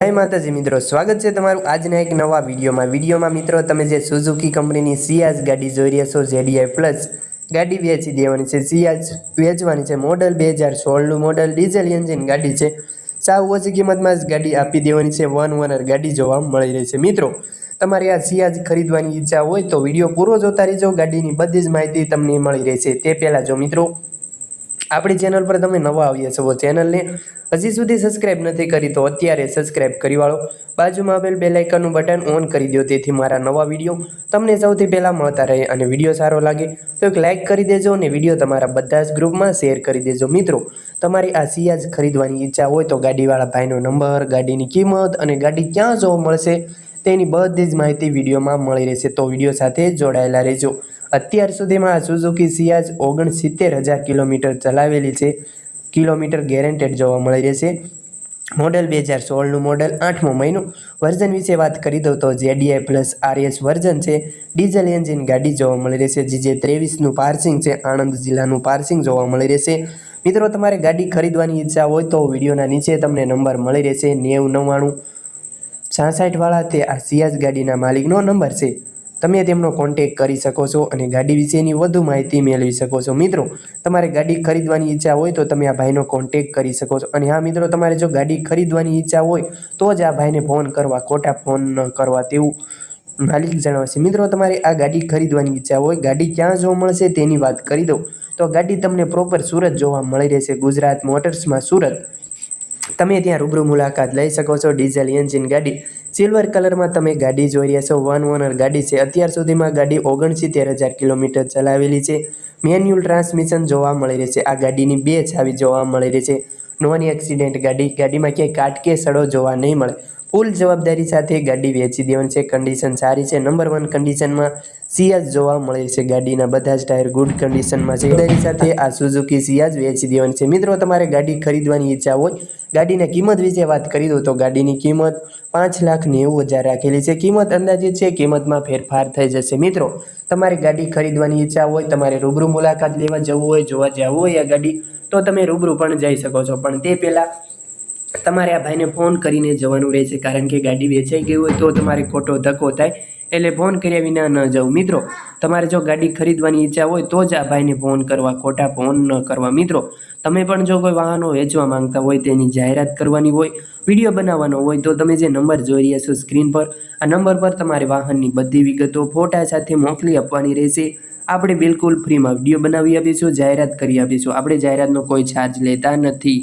જય માતાજી મિત્રો, સ્વાગત છે તમારું આજના એક નવા વિડીયોમાં. વિડીયોમાં મિત્રો, તમે જે સુઝુકી કંપનીની સિયાઝ ગાડી જોઈ રહ્યા છો જેડીઆઈ પ્લસ ગાડી વેચી દેવાની છે. સિયાઝ વેચવાની છે મોડલ બે હજાર સોળનું મોડલ. ડીઝલ એન્જિન ગાડી છે. સાવ ઓછી કિંમતમાં જ ગાડી આપી દેવાની છે. વન ઓનર ગાડી જોવા મળી રહી છે. મિત્રો, તમારે આ સિયાઝ ખરીદવાની ઈચ્છા હોય તો વીડિયો પૂરો જોતા રહેજો. ગાડીની બધી જ માહિતી તમને મળી રહેશે. તે પહેલાં જો મિત્રો, આપણી ચેનલ પર તમે નવા આવ્યા છો ચેનલને હજી સુધી સબસ્ક્રાઇબ નથી કરી તો અત્યારે સબસ્ક્રાઇબ કરી વાળો. બાજુમાં આવેલ બે લાઇકનનું બટન ઓન કરી દો તેથી મારા નવા વીડિયો તમને સૌથી પહેલાં મળતા રહે અને વીડિયો સારો લાગે તો એક લાઇક કરી દેજો અને વીડિયો તમારા બધા જ ગ્રુપમાં શેર કરી દેજો. મિત્રો, તમારી આ સિયાજ ખરીદવાની ઈચ્છા હોય તો ગાડીવાળા ભાઈનો નંબર ગાડીની કિંમત અને ગાડી ક્યાં જોવા મળશે તેની બધી જ માહિતી વિડીયોમાં મળી રહેશે. તો વીડિયો સાથે જોડાયેલા રહેજો. અત્યાર સુધીમાં સુઝુકી સિયાજ ઓગણસિત્તેર હજાર કિલોમીટર ચલાવેલી છે. કિલોમીટર ગેરેન્ટેડ જોવા મળી રહેશે. મોડલ બે હજાર સોળનું મોડલ આઠમો મહિનો. વર્ઝન વિશે વાત કરી દઉં તો જેડીઆઈ પ્લસ આરએસ વર્ઝન છે. ડીઝલ એન્જિન ગાડી જોવા મળી રહેશે. જે જે ત્રેવીસનું પાર્સિંગ છે. આણંદ જિલ્લાનું પાર્સિંગ જોવા મળી રહેશે. મિત્રો, તમારે ગાડી ખરીદવાની ઈચ્છા હોય તો વિડીયોના નીચે તમને નંબર મળી રહેશે. નેવું નવ્વાણું છાસઠવાળા તે આ સિયાઝ ગાડીના માલિકનો નંબર છે. તમે તેમનો કોન્ટેક કરી શકો છો અને ગાડી વિશેની વધુ માહિતી મેળવી શકો છો. મિત્રો, તમારે ગાડી ખરીદવાની ઈચ્છા હોય તો તમે આ ભાઈનો કોન્ટેક કરી શકો છો. અને હા, મિત્રો, તમારે જો ગાડી ખરીદવાની ઈચ્છા હોય તો જ આ ભાઈને ફોન કરવા, ખોટા ફોન ન કરવા તેવું માલિક જણાવશે મિત્રો, તમારે આ ગાડી ખરીદવાની ઈચ્છા હોય, ગાડી ક્યાં જોવા મળશે તેની વાત કરી દઉં. તો ગાડી તમને પ્રોપર સુરત જોવા મળી રહેશે. ગુજરાત મોટર્સમાં સુરત. તમે ત્યાં રૂબરૂ મુલાકાત લઈ શકો છો. ડીઝલ એન્જિન ગાડી સિલ્વર કલરમાં તમે ગાડી જોઈ રહ્યા છો. વન ઓનર ગાડી છે. અત્યાર સુધીમાં ગાડી ઓગણસિત્તેર હજાર કિલોમીટર ચલાવેલી છે. મેન્યુઅલ ટ્રાન્સમિશન જોવા મળી રહી છે. આ ગાડીની બે ચાવી જોવા મળી રહી છે. નોન એક્સિડેન્ટ ગાડી. ગાડીમાં ક્યાંય કાટકે સડો જોવા નહીં મળે. ફૂલ જવાબદારી સાથે ગાડી વેચી દેવાની છે. કન્ડિશન સારી છે. નંબર વન કન્ડિશનમાં સિયાજ જોવા મળે છે. ગાડીના બધા જ ટાયર ગુડ કન્ડિશનમાં છે. જવાબદારી સાથે આ સુઝુકી સિયાજ વેચી દેવાની છે. મિત્રો, તમારે ગાડી ખરીદવાની ઈચ્છા હોય, ગાડીના કિંમત વિશે વાત કરી દઉં તો ગાડીની કિંમત પાંચ લાખ નેવું હજાર રાખેલી છે. કિંમત અંદાજિત છે, કિંમતમાં ફેરફાર થઈ જશે. મિત્રો, તમારે ગાડી ખરીદવાની ઈચ્છા હોય, તમારે રૂબરૂ મુલાકાત લેવા જવું હોય, જોવા જવું હોય આ ગાડી, તો તમે રૂબરૂ પણ જઈ શકો છો. પણ તે પહેલાં તમારે આ ભાઈને ફોન કરીને જવાનું રહેશે, કારણ કે ગાડી વેચાઈ ગઈ હોય તો તમારે ખોટો ધક્કો થાય. એટલે ફોન કર્યા વિના ન જવું મિત્રો, તમારે જો ગાડી ખરીદવાની ઈચ્છા હોય તો જ આ ભાઈને ફોન કરવા, ખોટા ફોન ન કરવા. મિત્રો, તમે પણ જો કોઈ વાહનો વેચવા માંગતા હોય, તેની જાહેરાત કરવાની હોય, વીડિયો બનાવવાનો હોય, તો તમે જે નંબર જોઈ રહ્યા છો સ્ક્રીન પર, આ નંબર પર તમારે વાહનની બધી વિગતો ફોટા સાથે મોકલી આપવાની રહેશે. આપણે બિલકુલ ફ્રીમાં વીડિયો બનાવી આપીશું, જાહેરાત કરી આપીશું. આપણે જાહેરાતનો કોઈ ચાર્જ લેતા નથી.